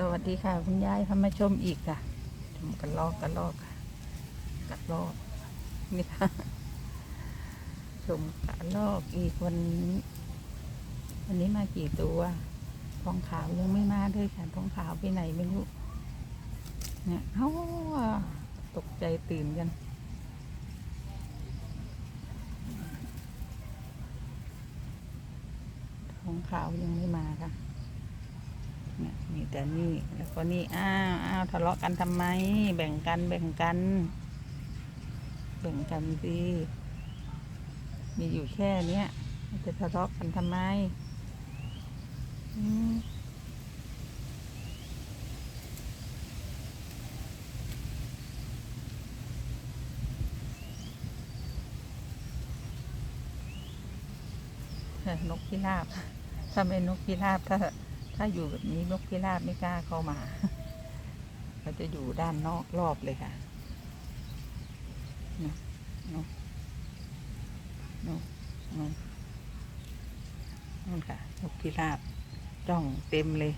สวัสดีค่ะ คุณยายทำมาชมอีกค่ะชมกันลอกกันลอกค่ะกัดลอกนี่ค่ะชมกันลอกอีกวันนี้วันนี้มากี่ตัวทองขาวยังไม่มาเลยค่ะทองขาวไปไหนไม่รู้เนี่ยเอ้าตกใจตื่นกันทองขาวยังไม่มาค่ะ เนี่ยมีแต่นี่แล้วก็นี่อ้าวอ้าวทะเลาะกันทำไม แบ่งกันแบ่งกัน แบ่งกันสิมีอยู่แค่เนี้ยจะทะเลาะกันทำไมนกพิราบถ้าเป็นนกพิราบถ้า ถ้าอยู่แบบนี้นกพิราบไม่กล้าเข้ามาเขาจะอยู่ด้านนอกรอบเลยค่ะนกนกนกนกนั่นค่ะนกพิราบจ้องเต็มเลย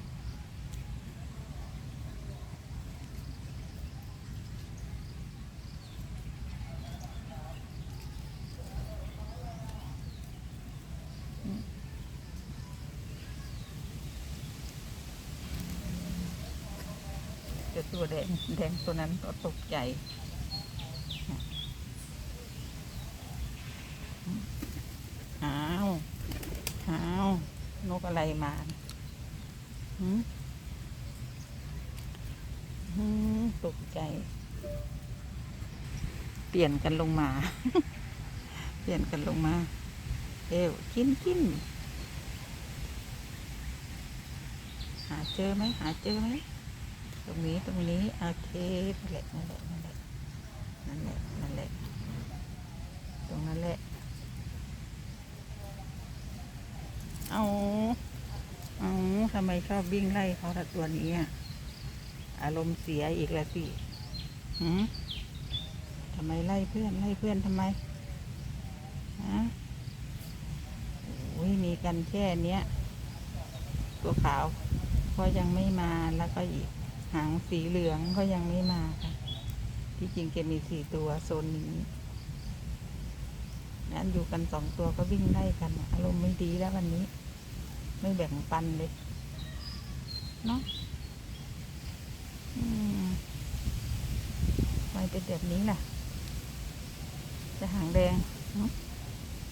แต่ตัว แดงตัวนั้นก็ตกใจอ้าวอ้าวนกอะไรมาหืมตกใจ เปลี่ยนกันลงมา เปลี่ยนกันลงมา เอวกินกินหาเจอไหมหาเจอไหม ตรงนี้ตรงนี้โอเคนั่นแหละนั่นแหละนั่นแหละนั่นแหละนั่นแหละตรงนั้นแหละเอาเอาทำไมชอบวิ่งไล่เขาละตัวนี้อะอารมณ์เสียอีกแล้วสิหืมทำไมไล่เพื่อนไล่เพื่อนทำไมฮะโอ้ยมีกันแค่เนี้ยตัวขาวก็ยังไม่มาแล้วก็อีก หางสีเหลืองก็ยังไม่มาค่ะ ที่จริงแกมีสี่ตัวโซนนี้นั้นอยู่กันสองตัวก็วิ่งไล่กัน อารมณ์ไม่ดีแล้ววันนี้ ไม่แบ่งปันเลย เนาะทำไมเป็นแบบนี้ล่ะ จะหางแดงหึ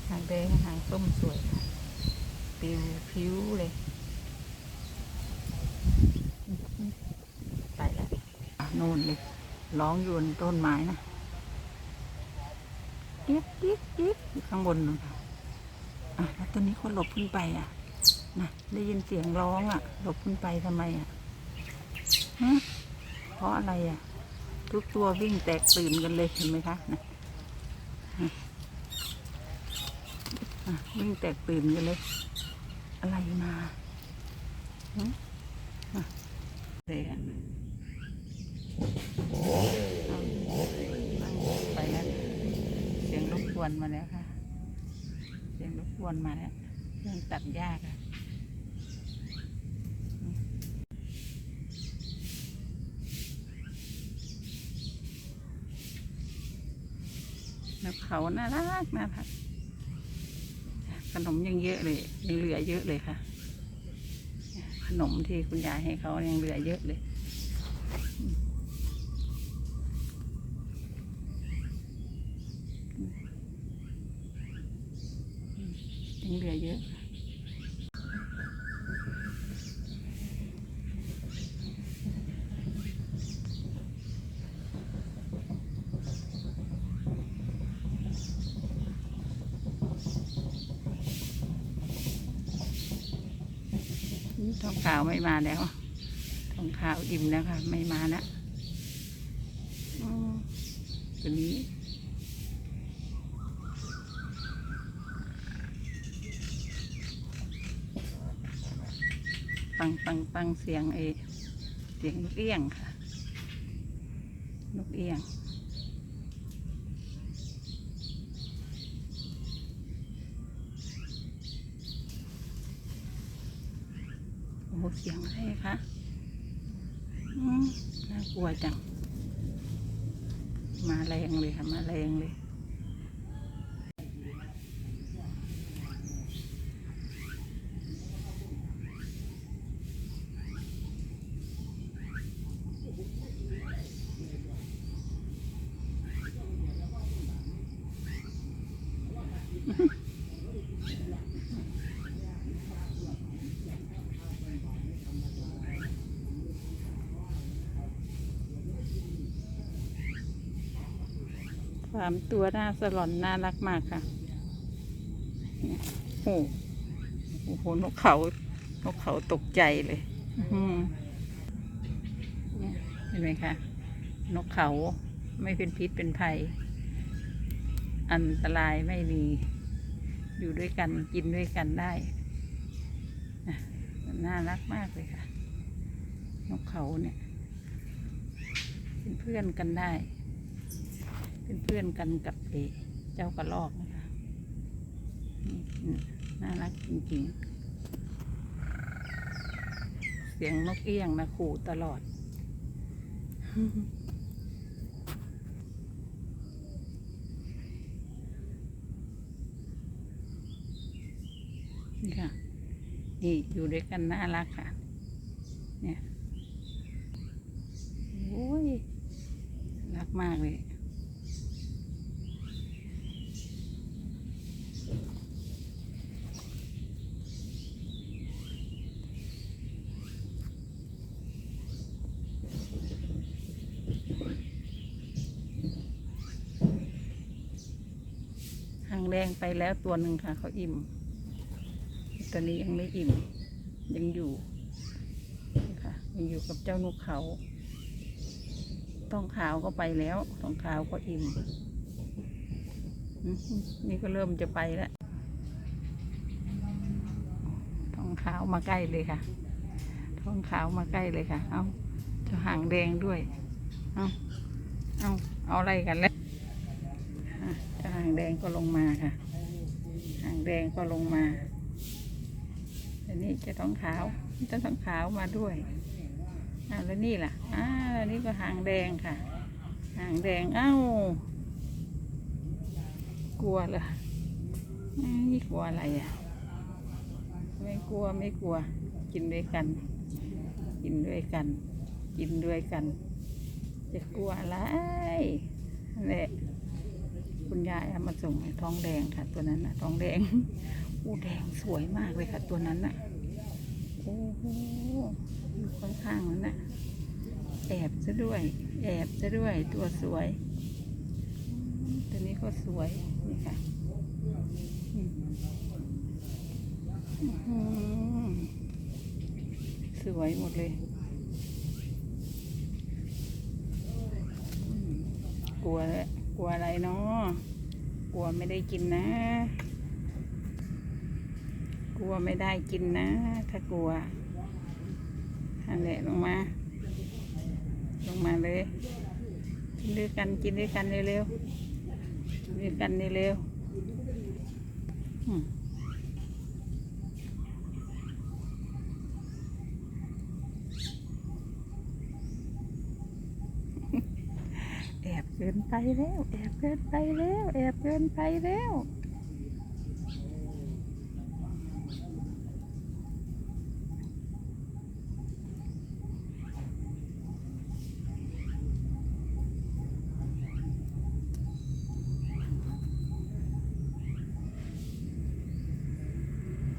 หางแดงหางส้มสวยค่ะ ปิวผิวเลย นู่นเลยร้องอยู่บนต้นไม้นะเจี๊ยบเจี๊ยบเจี๊ยบอยู่ข้างบนนู่นค่ะอะแล้วตัวนี้คนหลบขึ้นไปอะนะได้ยินเสียงร้องอะ หลบขึ้นไปทำไมอะฮะเพราะอะไรอะ ทุกตัววิ่งแตกตื่นกันเลยเห็นไหมคะนะวิ่งแตกตื่นกันเลย อะไรมาหึอะเลยอะ ไปแล้วเสียงรบกวนมาแล้วค่ะ เสียงรบกวนมาแล้วเครื่องตัดหญ้าค่ะแล้วเขาน่ารักน่ารักขนมยังเยอะเลยยังเหลือเยอะเลยค่ะ ขนมที่คุณยายให้เขายังเหลือเยอะเลย ยังเหลือเยอะ ทองขาวไม่มาแล้วทองขาวอิ่มแล้วค่ะ ไม่มาแล้วตัวนี้ฟังฟังฟังเสียงเอเสียงนกเอี้ยงค่ะ นกเอี้ยง โอ้โห เสียงอะไรคะน่ากลัวจัง มาแรงเลยค่ะ มาแรงเลย สามตัวหน้าสลอนน่ารักมากค่ะโอ้โหโอ้โหนกเขานกเขาตกใจเลยเห็นไหมคะ นกเขาไม่เป็นพิษเป็นภัย อันตรายไม่มี อยู่ด้วยกันกินด้วยกันได้นะน่ารักมากเลยค่ะ นกเขาเนี่ย เป็นเพื่อนกันได้ เป็นเพื่อนกันกับเอเจ้ากระรอกนะคะนี่น่ารักจริงๆ เสียงนกเอี้ยงนะขู่ตลอด นี่ค่ะ นี่อยู่ด้วยกันน่ารักค่ะ เนี่ย โอ้ย รักมากเลย หา งแดงไปแล้วตัวหนึ่งค่ะ เขาอิ่มตัวนี้ยังไม่อิ่ม ยังอยู่ค่ะยังอยู่กับเจ้านกเขาต้องขาวก็ไปแล้วต้องขาวก็อิ่ม นี่ก็เริ่มจะไปแล้วท้องขาวมาใกล้เลยค่ะท้องขาวมาใกล้เลยค่ะ เอาจะหางแดงด้วย เอาเอาเอาอะไรกันแล้วางแดงก็ลงมาค่ะ หางแดงก็ลงมาอันนี้เจะท้องขาวเจะท้องขาวมาด้วยอ้าวแล้วนี่ล่ะอ้าวนี่ก็หางแดงค่ะ หางแดงเอ้ากลัวเหรอนี่กลัวอะไรอะ ไม่กลัวไม่กลัว กินด้วยกัน กินด้วยกัน กินด้วยกัน จะกลัวอะไรนั่ คุณยายเอามาส่งท้องแดงค่ะ ตัวนั้นน่ะท้องแดงอู้แดงสวยมากเลยค่ะ ตัวนั้นน่ะโอ้โหอยู่ข้างๆนั้นน่ะแอบซะด้วย แอบซะด้วยตัวสวย ตัวนี้ก็สวยนี่ค่ะสวยหมดเลยกลัวแล้ว กลัวอะไรเนาะกลัวไม่ได้กินนะ กลัวไม่ได้กินนะ ถ้ากลัวทานแหละลงมา ลงมาเลยกินด้วยกันกินด้วยกันเร็วๆกินด้วยกันเร็วๆอืมแอบเกินไปแล้ว แอบเกินไปแล้ว แอบเกินไปแล้ว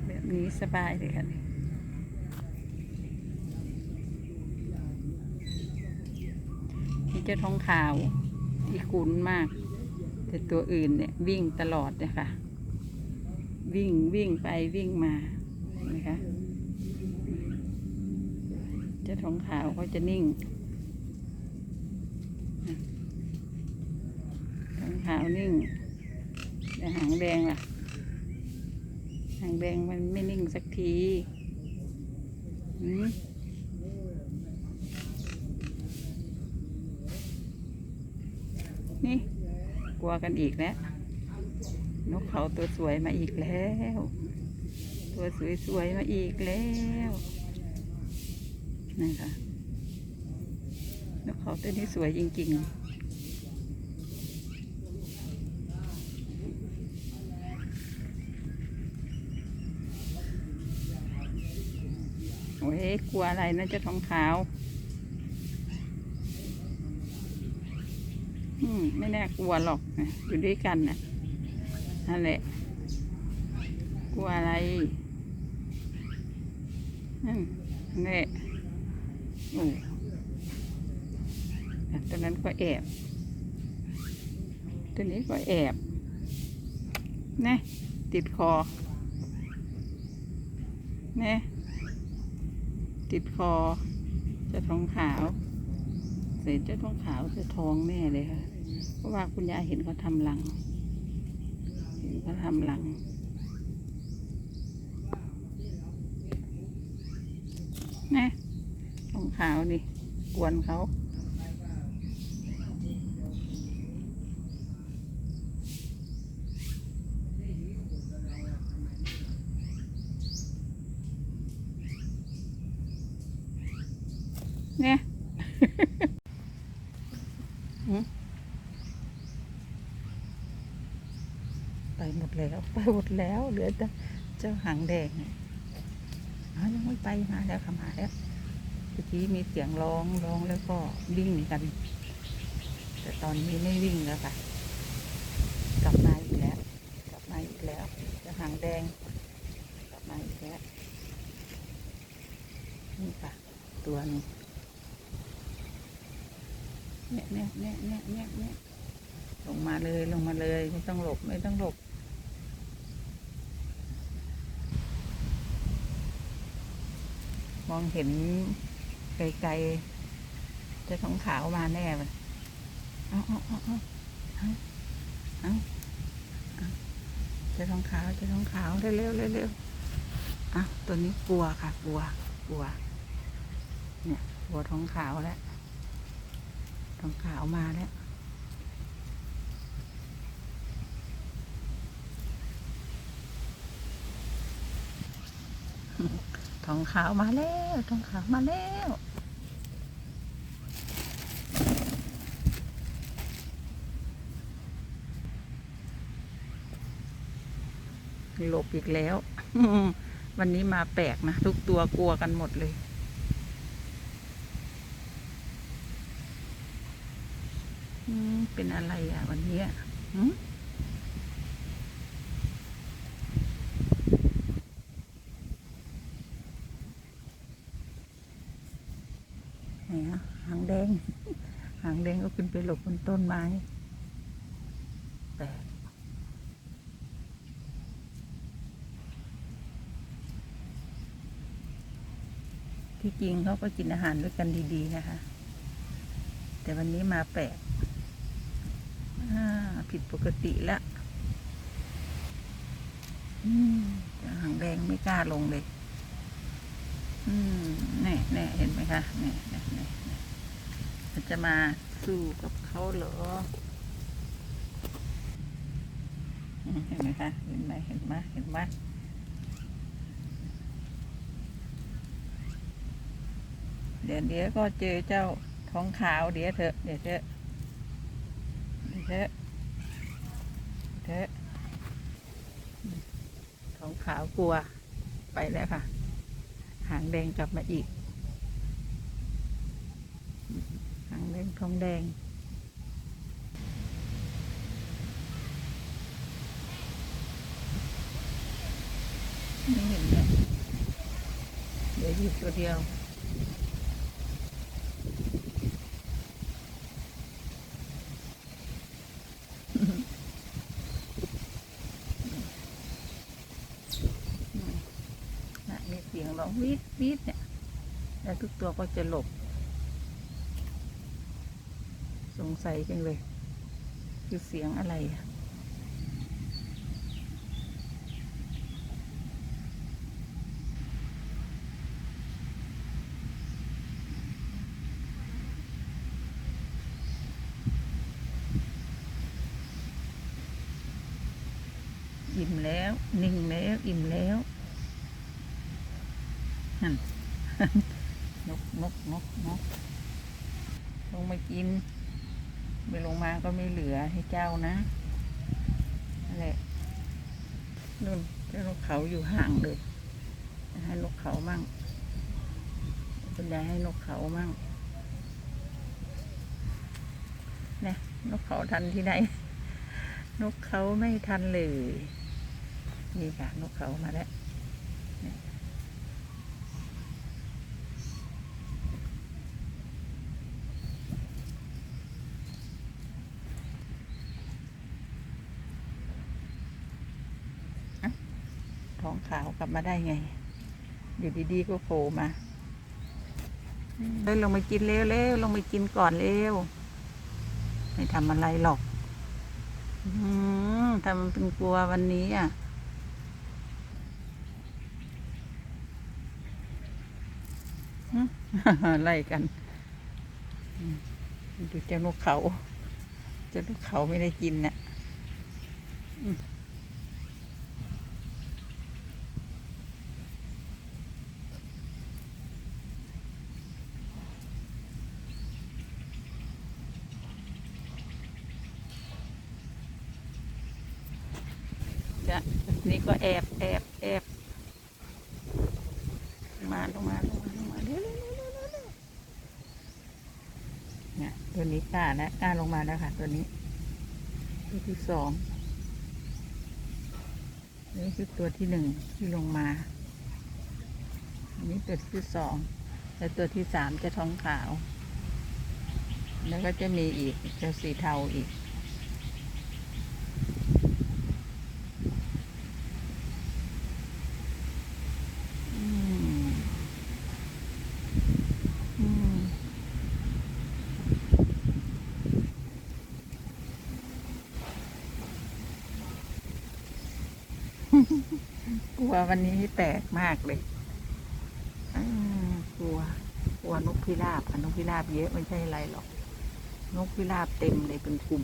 แบบนี้สบายเลยค่ะนี่นี่เจ้าทองขาว ที่คุ้นมาก แต่ตัวอื่นเนี่ยวิ่งตลอดเลยค่ะ วิ่งวิ่งไปวิ่งมาเห็นะคะเจ้าทองขาวเขาจะนิ่งทองขาวนิ่งแต่หางแดงล่ะ หางแดงมันไม่นิ่งสักทีหืมนี่ ก ลัวกันอีกแล้วนกเขาตัวสวยมาอีกแล้ว ตัวสวยๆมาอีกแล้วนี่ค่ะนกเขาตัวนี้สวยจริงๆโอ้ยกลัวอะไรนะเจ้าทองขาว อืม ไม่น่ากลัวหรอกนะอยู่ด้วยกันนะนั่นแหละ กลัวอะไรนั่นนั่นแหละโอ้ตัวนั้นก็แอบตัวนี้ก็แอบนะติดคอนะติดคอจะท้องขาว เสร็จจ้าท้องขาวจะท้องแน่เลยค่ะ เพราะว่าคุณยายเห็นเขาทำรัง เห็นเขาทำรังนะของขาวนี่กวนเขา เนี่ย หืมไปหมด แล้วไปหมดแล้ว เหลือแต่เจ้าหางแดงอายังไม่ไปมาแล้วค่ะมาแล้วเมื่อกี้มีเสียงร้องร้องแล้วก็วิ่งกัน แต่ตอนนี้ไม่วิ่งแล้วค่ะ กลับมาอีกแล้ว กลับมาอีกแล้วเจ้าหางแดง กลับมาอีกแล้วนี่ค่ะ ตัวนึงเนี่ยเนี่ยเนี่ยเนี่ยเนี่ยเนี่ยลงมาเลยลงมาเลย ไม่ต้องหลบไม่ต้องหลบ มองเห็นไกลๆจะท้องขาวมาแน่เลยเอาเอาเอาเอาเอาเอาเอาจะท้องขาวจะท้องขาวเร็วเร็วเร็วเร็วอะตัวนี้กลัวค่ะ กลัว กลัว เนี่ยกลัวท้องขาวแล้วทองขาวมาแล้ว ทองขาวมาแล้วทองขาวมาแล้วหลบอีกแล้ว วันนี้มาแปลกนะ ทุกตัวกลัวกันหมดเลย เป็นอะไรอะ วันนี้ยหืมไหนอะหางแดง หางแดงก็ขึ้นไปหลบบน ต้นไม้แปลกที่จริงเขาก็กินอาหารด้วยกันดีๆนะคะ แต่วันนี้มาแปลกอ่าผิดปกติแล้วอืมหางแดงไม่กล้าลงเลย อืมแน่แน่เห็นไหมคะแน่แน่แน่ จะมาสู้กับเขาเหรอเห็นไหมคะเห็นไหมเห็นไหมเห็นไหมเดี๋ยวเดี๋ยวก็เจอเจ้าท้องขาวเดี๋ยวเถอะเดี๋ยวเถอะเถอะเถอะท้องขาวกลัวไปแล้วค่ะ หางแดงกลับมาอีก หา งทองแดง ไม่เห็นเลยเดี๋ยวหยิบตัวเดียวนะมีเสียงร้องวีดวีดเนี่ย แล้วทุกตัวก็จะหลบ สงสัยจังเลย คือเสียงอะไรอิ่มแล้วนิ่งแล้วอิ่มแล้วนั่นนกนกนกนกโอ้งมากิน ก็ไม่เหลือให้เจ้านะนั่นแหละนู่นเจ้านกเขาอยู่ห่างเลยให้นกเขามั่งคุณยายให้นกเขามั่งเนี่ยนกเขาทันที่ไหน นกเขาไม่ทันเลย นี่ค่ะนกเขามาแล้วเนี่ยเอ้าท้องขาวกลั บมาได้ไง อยู่ดีๆก็โผล่มาเฮ้ยลงมากินเร็วเร็วลงมากินก่อนเร็วไม่ทำอะไรหรอกอทำเป็นกลัววันนี้อะไล่กันดูเจ้านกเขา เจ้านกเขาไม่ได้กินน่ะ จะนี่ก็แอบแอบแอบมาลงมาลงมาลงมาเร็วเนี่ยตัวนี้กล้าแล้วกล้าลงมาแล้วค่ะ ตัวนี้ ตัวที่สองนี่คือตัวที่หนึ่งที่ลงมา อันนี้ตัวที่สองแล้วตัวที่สามจะท้องขาว แล้วก็จะมีอีกจ้าสีเทาอีก อืมอืม ก ลัววันนี้แปลกมากเลยกลัว กลัวนกพิราบนกพิราบเยอะไม่ใช่อะไรหรอก นกพิราบเต็มเลยเป็นกลุ่ม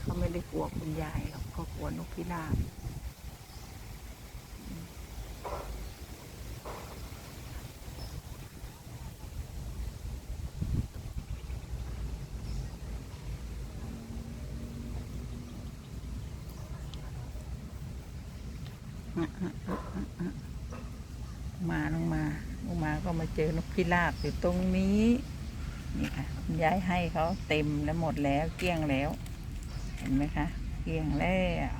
เขาไม่ได้กลัวคุณยายหรอกเขากลัวนกพิราบ มาลงมาลงมาก็มาเจอนกพิราบอยู่ตรงนี้นี่ค่ะคุณยายให้เขาเต็มแล้วหมดแล้วเกลี้ยงแล้ว เห็นไหมคะเกลี้ยงแล้ว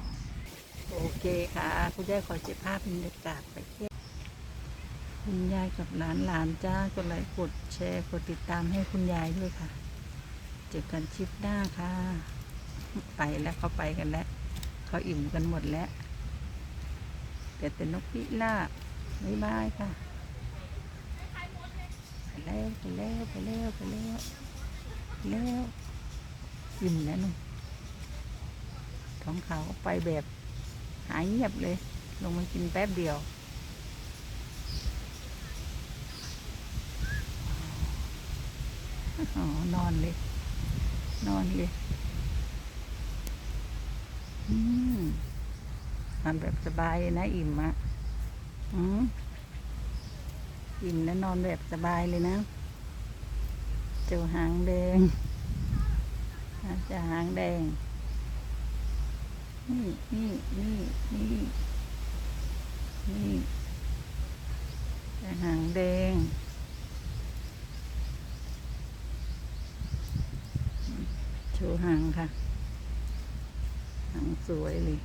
โอเคค่ะ คุณยายขอเจ็บภาพบรรยากาศไปเที่ยวคุณยายกับหลานหลานจ้ากดไลค์กดแชร์กดติดตามให้คุณยายด้วยค่ะ เจอกันชิปหน้าค่ะ ไปแล้วเขาไปกันแล้วเขาอิ่มกันหมดแล้ว แต่แต่นกพิราบบ๊ายบายค่ะ ไปแล้วไปแล้วไปแล้วไปแล้วไปแล้วอิ่มแล้วนุ่นท้องเขาไปแบบหายเงียบเลย ลงมากินแป๊บเดียวอ๋อนอนเลย นอนเลย อืม นอนแบบสบายนะ อิ่มอะอืมอิ่มแล้วนอนแบบสบายเลยนะ เจ้าหางแดงอาเจะหางแดง นี่นี่นี่นี่นี่เจ้าหางแดงโชว์หางค่ะ หางสวยเลย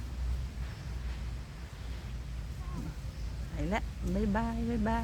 ไปละบ๊า